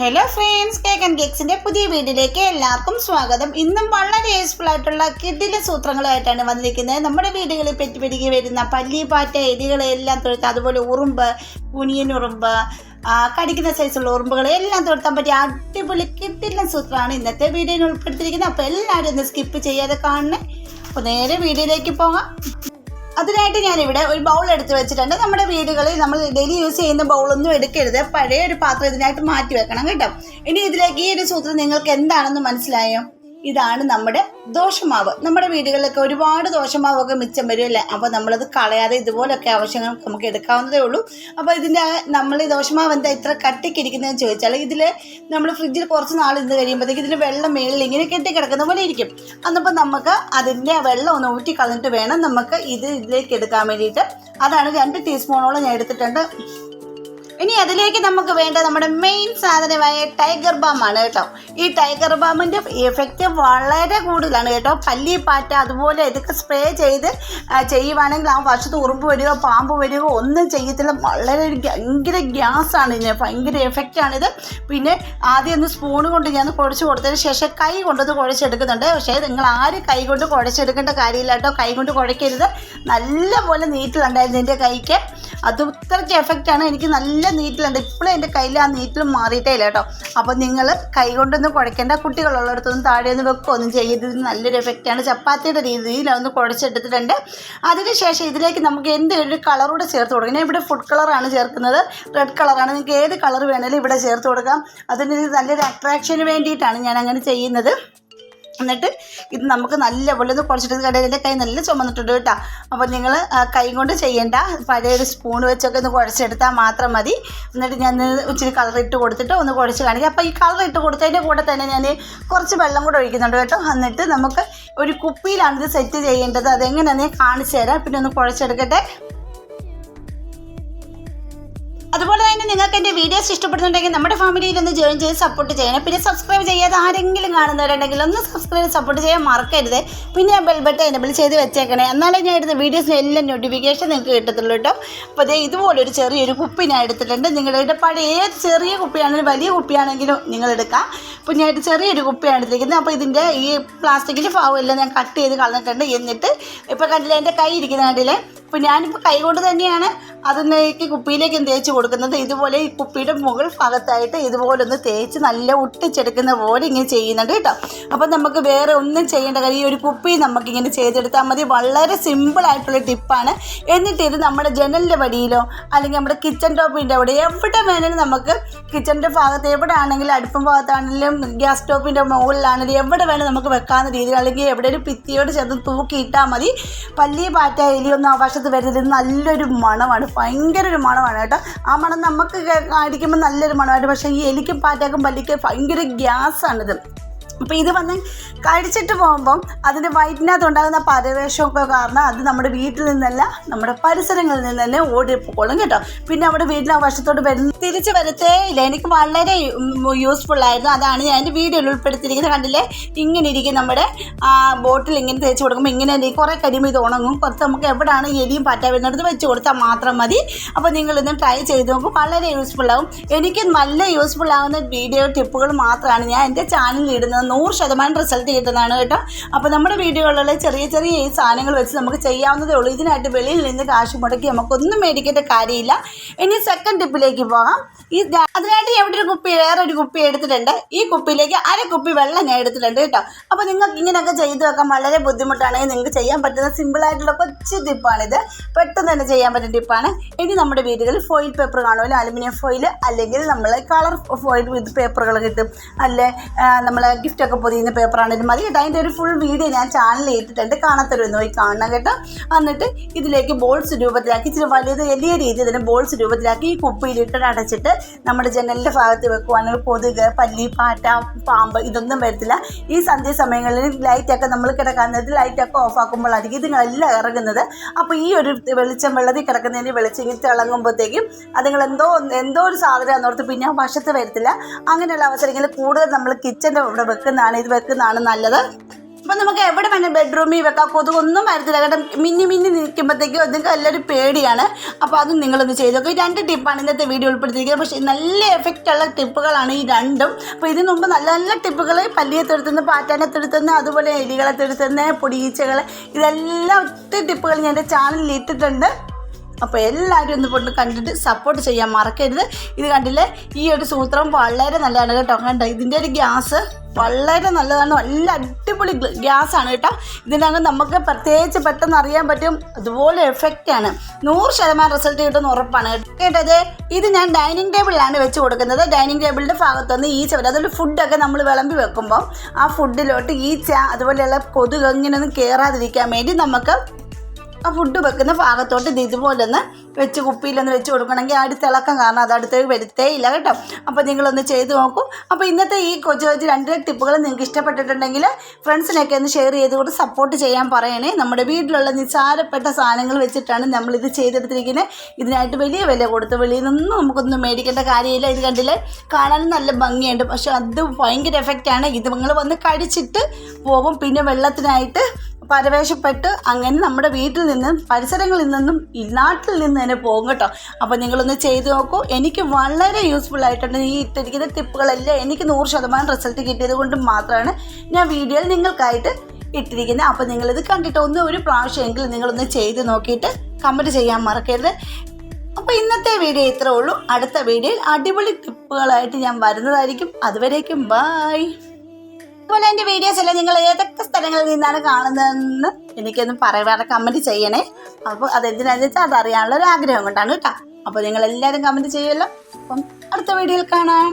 Hello friends cake and കേക്സിന്റെ പുതിയ വീഡിയോയിലേക്ക് എല്ലാവർക്കും സ്വാഗതം. ഇന്നും വളരെ യൂസ്ഫുൾ ആയിട്ടുള്ള കിഡിലെ സൂത്രങ്ങളുമായിട്ടാണ് വന്നിരിക്കുന്നത്. നമ്മുടെ വീടുകളിൽ പെറ്റുപിടിക്ക് വരുന്ന പല്ലിപ്പാറ്റ എലികളെല്ലാം തൊഴുത്ത് അതുപോലെ ഉറുമ്പ് കുനിയൻ ഉറുമ്പ് കടിക്കുന്ന സൈസുള്ള ഉറുമ്പുകളെ എല്ലാം തൊഴുത്താൻ പറ്റിയ അടിപൊളി കിഡിലെ സൂത്രമാണ് ഇന്നത്തെ വീഡിയോയിൽ ഉൾപ്പെടുത്തിയിരിക്കുന്നത്. അപ്പോൾ എല്ലാവരും ഒന്ന് സ്കിപ്പ് ചെയ്യാതെ കാണണേ. അപ്പോൾ നേരെ വീഡിയോയിലേക്ക് പോകാം. അതിനായിട്ട് ഞാനിവിടെ ഒരു ബൗൾ എടുത്ത് വെച്ചിട്ടുണ്ട്. നമ്മുടെ വീടുകളിൽ നമ്മൾ ഡെയിലി യൂസ് ചെയ്യുന്ന ബൗളൊന്നും എടുക്കരുത്. പഴയ ഒരു പാത്രം ഇതിനായിട്ട് മാറ്റി വെക്കണം കേട്ടോ. ഇനി ഇതിലേക്ക് ഈ ഒരു സൂത്രം നിങ്ങൾക്ക് എന്താണെന്ന് മനസ്സിലായോ? ഇതാണ് നമ്മുടെ ദോശമാവ് നമ്മുടെ വീടുകളിലൊക്കെ ഒരുപാട് ദോശമാവൊക്കെ മിച്ചം വരുമല്ലേ? അപ്പോൾ നമ്മളത് കളയാതെ ഇതുപോലൊക്കെ ആവശ്യങ്ങൾ നമുക്ക് എടുക്കാവുന്നതേ ഉള്ളൂ. അപ്പോൾ ഇതിന്റെ നമ്മൾ ഈ ദോശമാവ് എന്താ ഇത്ര കട്ടിക്കിരിക്കുന്നതെന്ന് ചോദിച്ചാൽ ഇതിൽ നമ്മൾ ഫ്രിഡ്ജിൽ കുറച്ച് നാൾ ഇരുന്ന് കഴിയുമ്പോഴത്തേക്ക് ഇതിന്റെ വെള്ളം മേളിൽ ഇങ്ങനെ കെട്ടി കിടക്കുന്ന പോലെ ഇരിക്കും. അന്നപ്പോൾ നമുക്ക് അതിന്റെ വെള്ളം ഒന്ന് ഊറ്റി കളഞ്ഞിട്ട് വേണം നമുക്ക് ഇത് ഇതിലേക്ക് എടുക്കാൻ വേണ്ടിയിട്ട്. അതാണ് രണ്ട് ടീസ്പൂണോളം ഞാൻ എടുത്തിട്ടുണ്ട്. ഇനി അതിലേക്ക് നമുക്ക് വേണ്ട നമ്മുടെ മെയിൻ സാധനമായ ടൈഗർ ബാം ആണ് കേട്ടോ. ഈ ടൈഗർ ബാമിന്റെ എഫക്റ്റ് വളരെ കൂടുതലാണ് കേട്ടോ. പല്ലി പാറ്റ അതുപോലെ ഇതൊക്കെ സ്പ്രേ ചെയ്ത് ചെയ്യുവാണെങ്കിൽ ആ വശത്ത് ഉറുമ്പ് വരികയോ പാമ്പ് വരികയോ ഒന്നും ചെയ്യത്തില്ല. വളരെ ഭയങ്കര ഗ്യാസാണ് ഇതിന്. ഭയങ്കര എഫക്റ്റാണിത് പിന്നെ ആദ്യം ഒന്ന് സ്പൂൺ കൊണ്ട് ഞാൻ കുഴച്ച് കൊടുത്തതിന് ശേഷം കൈ കൊണ്ടത് കുഴച്ചെടുക്കുന്നുണ്ട്. പക്ഷേ നിങ്ങൾ ആരും കൈ കൊണ്ട് കുഴച്ചെടുക്കേണ്ട കാര്യമില്ല കേട്ടോ. കൈ കൊണ്ട് കുഴക്കരുത്. നല്ലപോലെ നീറ്റിലുണ്ടായിരുന്നു എന്റെ കൈക്ക്. അത് ഇത്രയ്ക്ക് എഫക്റ്റാണ് എനിക്ക് നല്ല നീറ്റിലുണ്ട്. ഇപ്പോഴും എന്റെ കയ്യിൽ ആ നീറ്റിൽ മാറിയിട്ടേ ഇല്ല കേട്ടോ. അപ്പോൾ നിങ്ങൾ കൈ കൊണ്ടൊന്നും കുഴക്കേണ്ട കുട്ടികളുള്ളിടത്തൊന്നും താഴെയൊന്നും വെക്കുക വെക്കുകയോ ഒന്നും ചെയ്യരുത്. നല്ലൊരു എഫക്റ്റാണ്. ചപ്പാത്തിയുടെ രീതിയിൽ ഒന്ന് കുഴച്ചെടുത്തിട്ടുണ്ട്. അതിനുശേഷം ഇതിലേക്ക് നമുക്ക് എന്തെങ്കിലും ഒരു കളറൂടെ ചേർത്ത് കൊടുക്കാം. ഞാൻ ഇവിടെ ഫുഡ് കളറാണ് ചേർക്കുന്നത്. റെഡ് കളറാണ് നിങ്ങൾക്ക് ഏത് കളർ വേണമെങ്കിലും ഇവിടെ ചേർത്ത് കൊടുക്കാം. അതിന് നല്ലൊരു അട്രാക്ഷന് വേണ്ടിയിട്ടാണ് ഞാൻ അങ്ങനെ ചെയ്യുന്നത്. എന്നിട്ട് ഇത് നമുക്ക് നല്ലപോലെ ഒന്ന് കുറച്ചിട്ട് കടയിൽ എന്റെ കൈ നല്ല ചുമന്നിട്ടുണ്ട് കേട്ടോ. അപ്പോൾ നിങ്ങൾ കൈ കൊണ്ട് ചെയ്യേണ്ട പഴയ ഒരു സ്പൂൺ വെച്ചൊക്കെ ഒന്ന് കുഴച്ചെടുത്താൽ മാത്രം മതി. എന്നിട്ട് ഞാൻ ഇച്ചിരി കളർ ഇട്ട് കൊടുത്തിട്ട് ഒന്ന് കുഴച്ച് കാണിക്കാം. അപ്പോൾ ഈ കളർ ഇട്ട് കൊടുത്തതിന്റെ കൂടെ തന്നെ ഞാൻ കുറച്ച് വെള്ളം കൂടെ ഒഴിക്കുന്നുണ്ട് കേട്ടോ. എന്നിട്ട് നമുക്ക് ഒരു കുപ്പിയിലാണ് ഇത് സെറ്റ് ചെയ്യേണ്ടത്. അതെങ്ങനെയാണെന്ന് ഞാൻ കാണിച്ചു തരാം. പിന്നെ ഒന്ന് കുഴച്ചെടുക്കട്ടെ. അതുപോലെ തന്നെ നിങ്ങൾക്ക് എന്റെ വീഡിയോസ് ഇഷ്ടപ്പെടുന്നുണ്ടെങ്കിൽ നമ്മുടെ ഫാമിലിയിൽ ഒന്ന് ജോയിൻ ചെയ്ത് സപ്പോർട്ട് ചെയ്യണം. പിന്നെ സബ്സ്ക്രൈബ് ചെയ്യാതെ ആരെങ്കിലും കാണുന്നവരുണ്ടെങ്കിൽ ഒന്ന് സബ്സ്ക്രൈബ് സപ്പോർട്ട് ചെയ്യാൻ മറക്കരുത്. പിന്നെ ആ ബെൽ ബട്ടൺ എനബിൾ ചെയ്ത് വെച്ചേക്കണേ. എന്നാലേ ഞാൻ എടുത്ത വീഡിയോസിന് എല്ലാം നോട്ടിഫിക്കേഷൻ നിങ്ങൾക്ക് കിട്ടത്തുള്ളൂ കേട്ടോ. അപ്പോൾ അതേ ഇതുപോലൊരു ചെറിയൊരു കുപ്പി ഞാൻ എടുത്തിട്ടുണ്ട്. നിങ്ങളുടെ പഴയ ഏത് ചെറിയ കുപ്പിയാണെങ്കിലും വലിയ കുപ്പിയാണെങ്കിലും നിങ്ങൾ എടുക്കാം. അപ്പോൾ ഞാൻ ചെറിയൊരു കുപ്പിയാണ് എടുത്തിരിക്കുന്നത്. അപ്പോൾ ഇതിന്റെ ഈ പ്ലാസ്റ്റിക്കിന്റെ ഭാവമെല്ലാം ഞാൻ കട്ട് ചെയ്ത് കളഞ്ഞിട്ടുണ്ട്. എന്നിട്ട് ഇപ്പോൾ കണ്ടില്ല എന്റെ കൈ ഇരിക്കുന്ന കണ്ടില്ലേ? അപ്പോൾ ഞാനിപ്പോൾ കൈ കൊണ്ട് തന്നെയാണ് അതിലേക്ക് കുപ്പിയിലേക്ക് തേച്ച് കൊടുക്കുന്നത് ഇതുപോലെ ഈ കുപ്പിയുടെ മുകൾ ഭാഗത്തായിട്ട് ഇതുപോലെ ഒന്ന് തേച്ച് നല്ല ഒട്ടിച്ചെടുക്കുന്ന പോലെ ഇങ്ങനെ ചെയ്യുന്നുണ്ട് കേട്ടോ. അപ്പം നമുക്ക് വേറെ ഒന്നും ചെയ്യേണ്ട കാര്യം ഈ ഒരു കുപ്പി നമുക്കിങ്ങനെ ചെയ്തെടുത്താൽ മതി. വളരെ സിമ്പിളായിട്ടുള്ള ടിപ്പാണ്. എന്നിട്ട് ഇത് നമ്മുടെ ജനലിന്റെ വടിയിലോ അല്ലെങ്കിൽ നമ്മുടെ കിച്ചൺ ടോപ്പിന്റെ അവിടെ എവിടെ വേണമെങ്കിലും നമുക്ക് കിച്ചണിന്റെ ഭാഗത്ത് എവിടെ ആണെങ്കിലും അടുപ്പം ഭാഗത്താണെങ്കിലും ഗ്യാസ് സ്റ്റോപ്പിന്റെ മുകളിലാണെങ്കിലും എവിടെ വേണമെങ്കിലും നമുക്ക് വെക്കാവുന്ന രീതിയിൽ അല്ലെങ്കിൽ എവിടെയും ഭിത്തിയോട് ചേർന്ന് തൂക്കിയിട്ടാൽ മതി. പല്ലി പാറ്റ എലിയൊന്നും ആ വശത്ത് വരുന്നത് നല്ലൊരു മണമാണ്. ഭയങ്കര ഒരു മണമാണ് കേട്ടോ. ആ മണം നമുക്ക് അടിക്കുമ്പോൾ നല്ലൊരു മണമായിട്ട്. പക്ഷേ ഈ എലിക്കും പാറ്റക്കും പല്ലിക്കും ഭയങ്കര ഗ്യാസാണിത്. അപ്പോൾ ഇത് വന്ന് കഴിച്ചിട്ട് പോകുമ്പം അതിന്റെ വയറ്റിനകത്ത് ഉണ്ടാകുന്ന പരവേഷമൊക്കെ കാരണം അത് നമ്മുടെ വീട്ടിൽ നിന്നല്ല നമ്മുടെ പരിസരങ്ങളിൽ നിന്ന് തന്നെ ഓടിപ്പോളും കേട്ടോ. പിന്നെ അവിടെ വീട്ടിൽ ആ വശത്തോട്ട് വരുന്ന തിരിച്ച് വരത്തേ ഇല്ല എനിക്ക് വളരെ യൂസ്ഫുൾ ആയിരുന്നു. അതാണ് ഞാൻ എന്റെ വീഡിയോയിൽ ഉൾപ്പെടുത്തിയിരിക്കുന്നത്. കണ്ടില്ലേ? ഇങ്ങനെ ഇരിക്കും നമ്മുടെ ബോട്ടിൽ ഇങ്ങനെ തേച്ച് കൊടുക്കുമ്പോൾ ഇങ്ങനെ ഇരിക്കും. കുറേ കഴിയുമ്പോൾ ഇത് ഉണങ്ങും. കുറച്ച് നമുക്ക് എവിടെയാണ് എലിയും പറ്റ വരുന്നിടത്ത് വെച്ച് കൊടുത്താൽ മാത്രം മതി. അപ്പോൾ നിങ്ങളിന്ന് ട്രൈ ചെയ്ത് നോക്കും. വളരെ യൂസ്ഫുൾ ആവും. എനിക്ക് നല്ല യൂസ്ഫുൾ ആവുന്ന വീഡിയോ ടിപ്പുകൾ മാത്രമാണ് ഞാൻ എന്റെ ചാനലിൽ ഇടുന്നത്. നൂറ് ശതമാനം റിസൾട്ട് കിട്ടുന്നതാണ് കേട്ടോ. അപ്പോൾ നമ്മുടെ വീഡിയോകളിലുള്ള ചെറിയ ചെറിയ ഈ സാധനങ്ങൾ വെച്ച് നമുക്ക് ചെയ്യാവുന്നതേ ഉള്ളൂ. ഇതിനായിട്ട് വെളിയിൽ നിന്ന് കാശ് മുടക്കി നമുക്കൊന്നും മേടിക്കേണ്ട കാര്യമില്ല. ഇനി സെക്കൻഡ് ടിപ്പിലേക്ക് പോകാം. ഈ അതിനായിട്ട് എവിടെ ഒരു കുപ്പി വേറെ ഒരു കുപ്പി എടുത്തിട്ടുണ്ട്. ഈ കുപ്പിയിലേക്ക് അര കുപ്പി വെള്ളം ഞാൻ എടുത്തിട്ടുണ്ട് കേട്ടോ. അപ്പോൾ നിങ്ങൾക്ക് ഇങ്ങനെയൊക്കെ ചെയ്തു വെക്കാൻ വളരെ ബുദ്ധിമുട്ടാണെങ്കിൽ നിങ്ങൾക്ക് ചെയ്യാൻ പറ്റുന്ന സിമ്പിളായിട്ടുള്ള കൊച്ചു ടിപ്പാണിത് പെട്ടെന്ന് തന്നെ ചെയ്യാൻ പറ്റുന്ന ടിപ്പാണ് ഇനി നമ്മുടെ വീടുകളിൽ ഫോയിൽ പേപ്പർ കാണുമല്ലോ. അലുമിനിയം ഫോയിൽ അല്ലെങ്കിൽ നമ്മൾ കളർ ഫോയിൽ വിത്ത് പേപ്പറുകൾ കിട്ടും. അല്ലെ? നമ്മൾ ഗിഫ്റ്റൊക്കെ പൊതിയുന്ന പേപ്പറാണെങ്കിലും മതി കേട്ടോ. അതിന്റെ ഒരു ഫുൾ വീഡിയോ ഞാൻ ചാനലിൽ ഇട്ടിട്ടുണ്ട്. കാണത്തരുമെന്ന് പോയി കാണണം കേട്ടോ. എന്നിട്ട് ഇതിലേക്ക് ബോൾസ് രൂപത്തിലാക്കി. ഇച്ചിരി വലിയത് വലിയ രീതിയിൽ തന്നെ ബോൾസ് രൂപത്തിലാക്കി ഈ കുപ്പിയിലിട്ട് അടച്ചിട്ട് നമ്മുടെ ജനലിന്റെ ഭാഗത്ത് വെക്കുവാണെങ്കിൽ കൊതുക് പല്ലി പാറ്റ പാമ്പ് ഇതൊന്നും വരത്തില്ല. ഈ സന്ധ്യ സമയങ്ങളിൽ ലൈറ്റൊക്കെ നമ്മൾ കിടക്കാൻ നേരത്ത് ഓഫ് ആക്കുമ്പോഴായിരിക്കും ഇതുങ്ങളെല്ലാം ഇറങ്ങുന്നത്. അപ്പോൾ ഈ ഒരു വെളിച്ചം വെള്ളത്തിൽ കിടക്കുന്നതിന് വെളിച്ചം ഇങ്ങനെ തിളങ്ങുമ്പോഴത്തേക്കും അതുങ്ങൾ എന്തോ എന്തോ ഒരു സാധനം എന്നോർത്ത് പിന്നെ വശത്ത് വരത്തില്ല. അങ്ങനെയുള്ള അവസരങ്ങളിൽ കൂടുതൽ നമ്മൾ കിച്ചന്റെ ഇവിടെ വെക്കുന്നതാണ് ഇത് വെക്കുന്നതാണ് നല്ലത്. അപ്പം നമുക്ക് എവിടെ വേണേൽ ബെഡ്റൂമിൽ വെക്കാം. കൊതുകൊന്നും വരത്തില്ല. കാരണം മിന്നി മിന്നി നിൽക്കുമ്പോഴത്തേക്കും നിങ്ങൾക്ക് എല്ലാവരും പേടിയാണ്. അപ്പോൾ അതും നിങ്ങളൊന്ന് ചെയ്ത് നോക്കുക ഈ രണ്ട് ടിപ്പാണ് ഇന്നത്തെ വീഡിയോ ഉൾപ്പെടുത്തിയിരിക്കുന്നത്. പക്ഷേ നല്ല എഫക്റ്റുള്ള ടിപ്പുകളാണ് ഈ രണ്ടും. അപ്പോൾ ഇതിനു മുമ്പ് നല്ല നല്ല ടിപ്പുകൾ പല്ലിയെ തെടുത്തുന്ന പാറ്റാനെ തെടുത്തുന്ന അതുപോലെ എലികളെ തെടുത്തുന്ന പൊടിയീച്ചകൾ ഇതെല്ലാം ഒത്തിരി ടിപ്പുകൾ ഞാൻ എന്റെ ചാനലിൽ ഇട്ടിട്ടുണ്ട്. അപ്പോൾ എല്ലാവരും ഒന്ന് കൊണ്ട് കണ്ടിട്ട് സപ്പോർട്ട് ചെയ്യാൻ മറക്കരുത്. ഇത് കണ്ടില്ലേ? ഈ ഒരു സൂത്രം വളരെ നല്ലതാണ് കേട്ടോ. കണ്ടോ? ഇതിന്റെ ഒരു ഗ്യാസ് വളരെ നല്ലതാണ്. നല്ല അടിപൊളി ഗ്യാസ് ആണ് കേട്ടോ. ഇതിനകം നമുക്ക് പ്രത്യേകിച്ച് പെട്ടെന്ന് അറിയാൻ പറ്റും. അതുപോലെ എഫക്റ്റ് ആണ്. നൂറ് ശതമാനം റിസൾട്ട് കിട്ടുന്ന ഉറപ്പാണ് കേട്ടത്? ഇത് ഞാൻ ഡൈനിങ് ടേബിളിലാണ് വെച്ച് കൊടുക്കുന്നത്. ഡൈനിങ് ടേബിളിന്റെ ഭാഗത്തുനിന്ന് ഈച്ച വരും അതുപോലെ ഫുഡൊക്കെ നമ്മൾ വിളമ്പി വെക്കുമ്പോൾ ആ ഫുഡിലോട്ട് ഈച്ച അതുപോലെയുള്ള കൊതുക് ഇങ്ങനെയൊന്നും കയറാതിരിക്കാൻ വേണ്ടി നമുക്ക് ആ ഫുഡ് വെക്കുന്ന ഭാഗത്തോട്ട് ഇത് ഇതുപോലെ ഒന്ന് വെച്ച് കുപ്പിയിലൊന്ന് വെച്ച് കൊടുക്കണമെങ്കിൽ ആ ഒരു തിളക്കം കാരണം അത് അടുത്തേക്ക് വരുത്തേ ഇല്ല കേട്ടോ. അപ്പോൾ നിങ്ങളൊന്ന് ചെയ്ത് നോക്കൂ. അപ്പോൾ ഇന്നത്തെ ഈ കൊച്ചു കൊച്ചു രണ്ട് ടിപ്പുകൾ നിങ്ങൾക്ക് ഇഷ്ടപ്പെട്ടിട്ടുണ്ടെങ്കിൽ ഫ്രണ്ട്സിനൊക്കെ ഒന്ന് ഷെയർ ചെയ്തുകൊണ്ട് സപ്പോർട്ട് ചെയ്യാൻ പറയണേ. നമ്മുടെ വീട്ടിലുള്ള നിസ്സാരപ്പെട്ട സാധനങ്ങൾ വെച്ചിട്ടാണ് നമ്മളിത് ചെയ്തെടുത്തിരിക്കുന്നത്. ഇതിനായിട്ട് വലിയ വില കൊടുത്ത്. വെളിയിൽ നിന്നും നമുക്കൊന്നും മേടിക്കേണ്ട കാര്യമില്ല. ഇത് കണ്ടില്ലേ? കാണാനും നല്ല ഭംഗിയുണ്ട്. പക്ഷെ അത് ഭയങ്കര എഫക്റ്റാണ് ഇത് നിങ്ങൾ വന്ന് കഴിച്ചിട്ട് പോകും. പിന്നെ വെള്ളത്തിനായിട്ട് പരവേശപ്പെട്ട് അങ്ങനെ നമ്മുടെ വീട്ടിൽ നിന്നും പരിസരങ്ങളിൽ നിന്നും ഈ നാട്ടിൽ നിന്ന് തന്നെ പോകും കേട്ടോ. അപ്പോൾ നിങ്ങളൊന്ന് ചെയ്ത് നോക്കൂ. എനിക്ക് വളരെ യൂസ്ഫുൾ ആയിട്ടുണ്ട് ഈ ഇട്ടിരിക്കുന്ന ടിപ്പുകളെല്ലാം. എനിക്ക് നൂറ് ശതമാനം റിസൾട്ട് കിട്ടിയത് കൊണ്ട് മാത്രമാണ് ഞാൻ വീഡിയോയിൽ നിങ്ങൾക്കായിട്ട് ഇട്ടിരിക്കുന്നത്. അപ്പോൾ നിങ്ങളിത് കണ്ടിട്ട് ഒന്ന് ഒരു പ്രാവശ്യമെങ്കിലും നിങ്ങളൊന്ന് ചെയ്ത് നോക്കിയിട്ട് കമന്റ് ചെയ്യാൻ മറക്കരുത്. അപ്പോൾ ഇന്നത്തെ വീഡിയോ ഇത്രേ ഉള്ളൂ. അടുത്ത വീഡിയോയിൽ അടിപൊളി ടിപ്പുകളായിട്ട് ഞാൻ വരുന്നതായിരിക്കും. അതുവരേക്കും ബായ് അതുപോലെ എന്റെ വീഡിയോസ് എല്ലാം നിങ്ങൾ ഏതൊക്കെ സ്ഥലങ്ങളിൽ നിന്നാണ് കാണുന്നതെന്ന് എനിക്കൊന്ന് പറയാതെ കമന്റ് ചെയ്യണേ. അപ്പോൾ അതെന്തിനാണെന്ന് വെച്ചാൽ അതറിയാനുള്ള ഒരു ആഗ്രഹം കൊണ്ടാണ് കേട്ടോ. അപ്പോൾ നിങ്ങൾ എല്ലാവരും കമന്റ് ചെയ്യുമല്ലോ. അപ്പം അടുത്ത വീഡിയോയിൽ കാണാം.